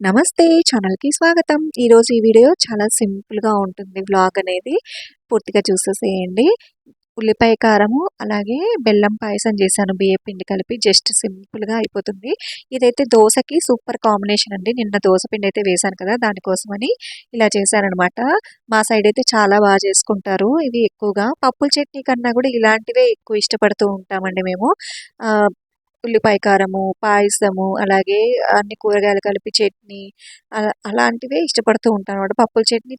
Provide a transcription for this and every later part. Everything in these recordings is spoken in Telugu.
నమస్తే ఛానల్‌కి స్వాగతం. ఈరోజు ఈ వీడియో చాలా సింపుల్‌గా ఉంటుంది బ్లాగ్ అనేది. పూర్తిగా చూసేసేయండి. ఉల్లిపాయ కారము, అలాగే బెల్లం పాయసం చేశాను బియ్య పిండి కలిపి. జస్ట్ సింపుల్‌గా అయిపోతుంది. ఇదైతే దోశకి సూపర్ కాంబినేషన్ అండి. నిన్న దోశ పిండి అయితే వేశాను కదా! దానికోసమని ఇలా చేశారనమాట మా సైడ్ అయితే చాలా బాగా చేసుకుంటారు ఇవి ఎక్కువగా. పప్పుల చట్నీ కన్నా కూడా ఇలాంటివే ఎక్కువ ఇష్టపడుతూ ఉంటామండి మేము. ఉల్లిపాయ కారము, పాయసము, అలాగే అన్ని కూరగాయలు కలిపి చట్నీ అలా అలాంటివే ఇష్టపడుతూ ఉంటానన్నమాట. పప్పుల చట్నీ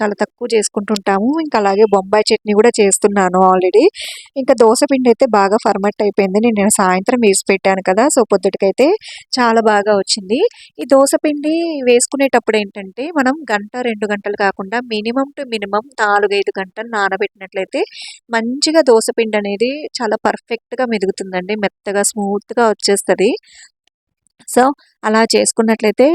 చాలా తక్కువ చేసుకుంటుంటాము. ఇంకా అలాగే బొంబాయి చట్నీ కూడా చేస్తున్నాను ఆల్రెడీ. ఇంకా దోస పిండి అయితే బాగా ఫర్మట్ అయిపోయింది. నేను సాయంత్రం వేసి పెట్టాను కదా! సో, పొద్దుటికైతే చాలా బాగా వచ్చింది. ఈ దోస పిండి వేసుకునేటప్పుడు ఏంటంటే మనం గంట, రెండు గంటలు కాకుండా మినిమమ్ టు మినిమం నాలుగైదు గంటలు నానబెట్టినట్లయితే మంచిగా దోస పిండి అనేది చాలా పర్ఫెక్ట్‌గా మెదుగుతుందండి. మెత్తగా స్మూత్ స్మూత్‌గా వచ్చేస్తది. సో, అలా చేసుకున్నట్లయితే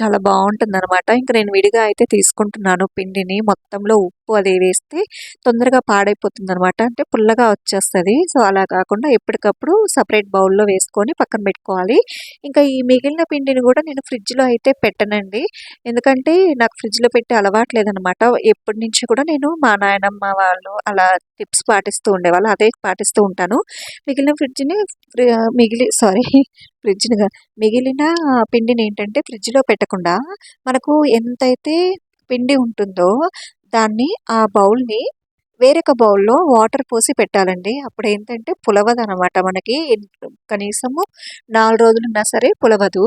చాలా బావుంటుందనమాట. ఇంక నేను విడిగా అయితే తీసుకుంటున్నాను పిండిని. మొత్తంలో ఉప్పు అది వేస్తే తొందరగా పాడైపోతుందనమాట. అంటే పుల్లగా వచ్చేస్తుంది సో, అలా కాకుండా ఎప్పటికప్పుడు సపరేట్ బౌల్‌లో వేసుకొని పక్కన పెట్టుకోవాలి. ఇంకా ఈ మిగిలిన పిండిని కూడా నేను ఫ్రిడ్జ్‌లో అయితే పెట్టనండి. ఎందుకంటే నాకు ఫ్రిడ్జ్‌లో పెట్టే అలవాటు లేదనమాట. ఎప్పటినుంచి కూడా నేను మా నాయనమ్మ వాళ్ళు అలా టిప్స్ పాటిస్తూ ఉండేవాళ్ళు. అదే పాటిస్తూ ఉంటాను. మిగిలిన ఫ్రిడ్జ్‌ని మిగిలి సారీ ఫ్రిడ్జ్‌ని మిగిలిన పిండిని ఏంటంటే ఫ్రిడ్జ్‌లో పెట్టకుండా మనకు ఎంతైతే పిండి ఉంటుందో దాన్ని ఆ బౌల్‌ని వేరొక బౌల్‌లో వాటర్ పోసి పెట్టాలండి. అప్పుడు ఏంటంటే పులవదు అనమాట మనకి. కనీసము నాలుగు రోజులున్నా సరే పులవదు.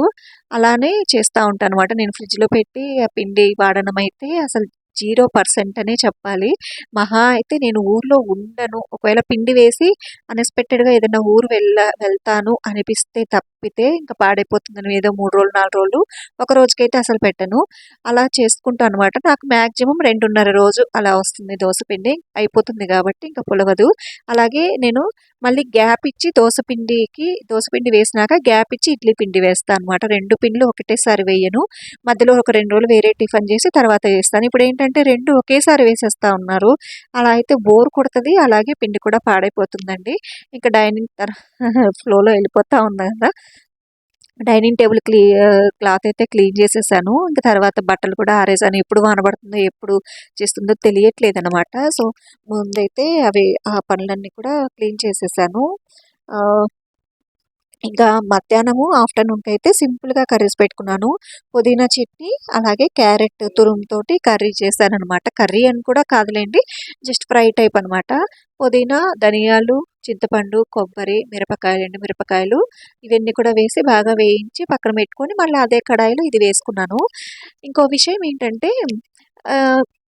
అలానే చేస్తూ ఉంటాను అనమాట నేను ఫ్రిడ్జ్‌లో పెట్టి ఆ పిండి వాడడం అయితే అసలు జీరో పర్సెంట్ అనే చెప్పాలి. మహా అయితే నేను ఊర్లో ఉండను. ఒకవేళ పిండి వేసి అన్‌ఎక్స్‌పెక్టెడ్‌గా ఏదైనా ఊరు వెళ్ళ వెళ్తాను అనిపిస్తే తప్పితే ఇంకా పాడైపోతుందని ఏదో మూడు రోజులు, నాలుగు రోజులు ఒక రోజుకైతే అసలు పెట్టను. అలా చేసుకుంటా అనమాట. నాకు మ్యాక్సిమం రెండున్నర రోజు అలా వస్తుంది దోస పిండి. అయిపోతుంది కాబట్టి ఇంకా పులవదు. అలాగే నేను మళ్ళీ గ్యాప్ ఇచ్చి దోస పిండికి దోస పిండి వేసినాక గ్యాప్ ఇచ్చి ఇడ్లీ పిండి వేస్తాను అనమాట. రెండు పిండ్లు ఒకటేసారి వేయను. మధ్యలో ఒక రెండు రోజులు వేరే టిఫిన్ చేసి తర్వాత చేస్తాను. ఇప్పుడేంటంటే 2 ఒకేసారి వేసేస్తా ఉన్నారు. అలా అయితే బోర్ కొడుతుంది అలాగే పిండి కూడా పాడైపోతుందండి. ఇంకా డైనింగ్ ఫ్లోలో వెళ్ళిపోతూ ఉన్నా కదా! డైనింగ్ టేబుల్ క్లీ క్లాత్ అయితే క్లీన్ చేసేసాను. ఇంకా తర్వాత బట్టలు కూడా ఆరేసాను. ఎప్పుడు వాన పడుతుందో, ఎప్పుడు చేస్తుందో తెలియట్లేదనమాట. సో, ముందైతే అవి ఆ పనులన్నీ కూడా క్లీన్ చేసేసాను. ఇంకా మధ్యాహ్నము, ఆఫ్టర్‌నూన్‌కైతే సింపుల్‌గా కర్రీస్ పెట్టుకున్నాను. పుదీనా చట్నీ, అలాగే క్యారెట్ తురుముతోటి కర్రీ చేశాననమాట. కర్రీ అని కూడా కాదులేండి జస్ట్ ఫ్రై టైప్ అనమాట. పుదీనా, ధనియాలు, చింతపండు, కొబ్బరి, మిరపకాయలు, ఎండు మిరపకాయలు ఇవన్నీ కూడా వేసి బాగా వేయించి పక్కన పెట్టుకొని మళ్ళీ అదే కడాయిలో ఇది వేసుకున్నాను. ఇంకో విషయం ఏంటంటే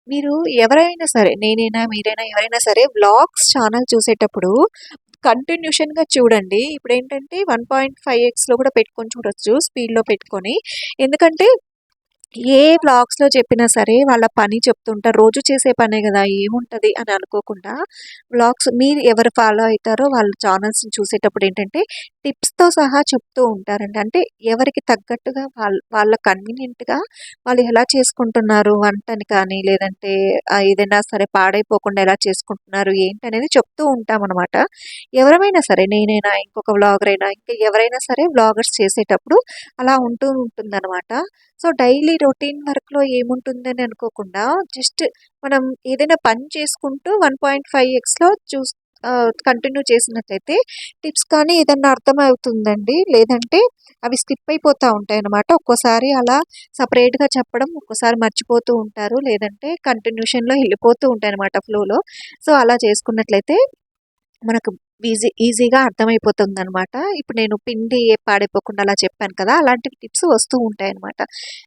మీరు ఎవరైనా సరే నేనైనా, మీరైనా ఎవరైనా సరే బ్లాగ్స్ ఛానల్ చూసేటప్పుడు కంటిన్యూషన్‌గా చూడండి. ఇప్పుడు ఏంటంటే వన్ పాయింట్ ఫైవ్ ఎక్స్‌లో కూడా పెట్టుకొని చూడొచ్చు. స్పీడ్‌లో పెట్టుకొని. ఎందుకంటే ఏ వ్లాగ్స్‌లో చెప్పినా సరే వాళ్ళ పని చెప్తుంటారు. రోజు చేసే పనే కదా ఏముంటది అని అనుకోకుండా వ్లాగ్స్ మీరు ఎవరు ఫాలో అవుతారో వాళ్ళ ఛానల్స్‌ని చూసేటప్పుడు ఏంటంటే టిప్స్‌తో సహా చెప్తూ ఉంటారండి. అంటే ఎవరికి తగ్గట్టుగా వాళ్ళ వాళ్ళ కన్వీనియంట్‌గా వాళ్ళు ఎలా చేసుకుంటున్నారు వంటని కానీ, లేదంటే ఏదైనా సరే పాడైపోకుండా ఎలా చేసుకుంటున్నారు ఏంటనేది చెప్తూ ఉంటామన్నమాట ఎవరమైనా సరే నేనైనా, ఇంకొక వ్లాగర్ అయినా, ఇంకా ఎవరైనా సరే వ్లాగర్స్ చేసేటప్పుడు అలా ఉంటూ ఉంటుందన్నమాట సో, డైలీ రొటీన్ వర్క్‌లో ఏముంటుందని అనుకోకుండా జస్ట్ మనం ఏదైనా పని చేసుకుంటూ 1.5 ఎక్స్‌లో చూస్ కంటిన్యూ చేసినట్లయితే టిప్స్ కానీ ఏదన్నా అర్థమవుతుందండి. లేదంటే అవి స్కిప్ అయిపోతూ ఉంటాయి అన్నమాట ఒక్కోసారి అలా సెపరేట్‌గా చెప్పడం ఒక్కోసారి మర్చిపోతూ ఉంటారు. లేదంటే కంటిన్యూషన్‌లో వెళ్ళిపోతూ ఉంటాయన్నమాట ఫ్లోలో. సో, అలా చేసుకున్నట్లయితే మనకు ఈజీ ఈజీగా అర్థమైపోతుంది అనమాట ఇప్పుడు నేను పిండి పాడైపోకుండా అలా చెప్పాను కదా! అలాంటి టిప్స్ వస్తూ ఉంటాయి అనమాట